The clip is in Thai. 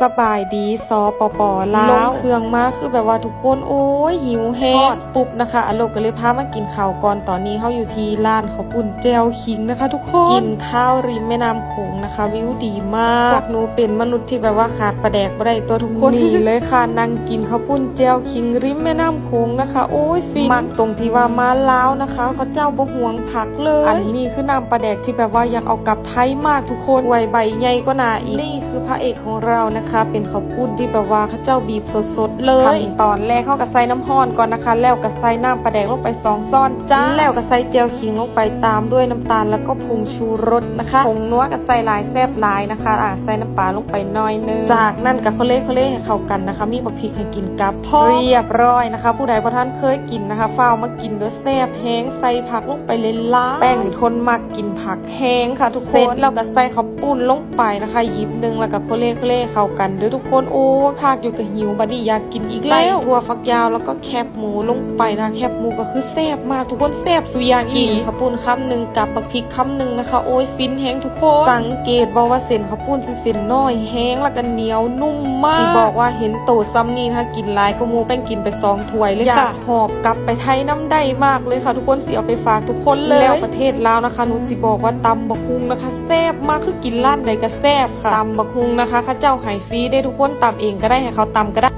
สบายดีซอปอปอลาวลงเครื่องมาคือแบบว่าทุกคนโอ้ยหิวแห้งปุ๊บนะคะอโลกก็เลยพามากินข้าวก่อนตอนนี้เขาอยู่ที่ร้านข้าวปุ่นแจวคิงนะคะ ทุกคนกินข้าวริมแม่น้ำโขงนะคะ วิวดีมากพวกหนูเป็นมนุษย์ที่แบบว่าขาดประแดกบ่ได้ตัวทุกคนนี่เลยค่ะนั่งกินข้าวปุ้นแจวคิงริมแม่น้ำโขงนะคะ โอ้ยฟินมักตรงที่ว่ามาลาวนะคะเขาเจ้าบ่ห่วงผักเลยอันนี้คือน้ำปลาแดกที่แบบว่าอยากเอากลับไทยมากทุกคนไวยใบใหญ่ก็นาอีกนี่คือพระเอกของเรานะคะ เป็นข้าวปุ้นที่แบบว่าเขาเจ้าบีบสดๆเลยขั้นตอนแรกเขาก็ใส่น้ำห้อนก่อนนะคะ แล้วก็ใส่น้ำปลาแดกลงไปสองซ่อนจ้าแล้วก็ใส่เจลขิงลงไปตามด้วยน้ำตาลแล้วก็ผงชูรสนะคะผงนัวก็ใส่หลายแซบหลายนะคะอ่าใส่น้ำปลาลงไปหน้อยนึงจากนั้นก็เขาเล่เขาเล่ให้เข้ากันนะคะ มีบักพริกให้กินกับพอเรียบร้อยนะคะ ผู้ใดพอท่านเคยกินนะคะฟ้าวมากินด้วยแซบแห้งใส่ผักลงไปเลยล่าแป้งเป็นคนมักกินผักแห้งค่ะ ทุกคนแล้วก็ใส่ข้าวปุ้นลงไปนะคะหยิบหนึงแล้วก็เขาเล่เขาเล่เข้ากันเด้อทุกคนโอ้ผักอยู่กับหิวบัดนี้อยากกินอีกแล้วถั่วฝักยาวแล้วก็แคบหมูลงไปนะแคบหมูก็คือแซ่บมากทุกคนแซ่บสุดอย่างอีกข้าวปุ้นคำหนึ่งกับบักพริกคำหนึ่งนะคะโอ้ยฟินแห้งทุกคนสังเกตบอกว่าเส้นข้าวปุ้นสิเส้นน้อยแห้งแล้วก็เหนียวนุ่มมากสิบอกว่าเห็นโตซ้ำนี่นะคะกินหลายก็หมูแป้งกินไปสองถ้วยเลยค่ะอยากหอบกลับไปไทยน้ำได้มากเลยค่ะ ทุกคนสิเอาไปฝากทุกคนเลยแล้วประเทศลาวนะคะหนูสิบอกว่าตำบักฮุงนะคะแซ่บมากคือกินร้านใดก็แซ่บค่ะตำบักฮุงนะคะเข้าเจ้าไห้ฟรีได้ทุกคนตำเองก็ได้ให้เขาตำก็ได้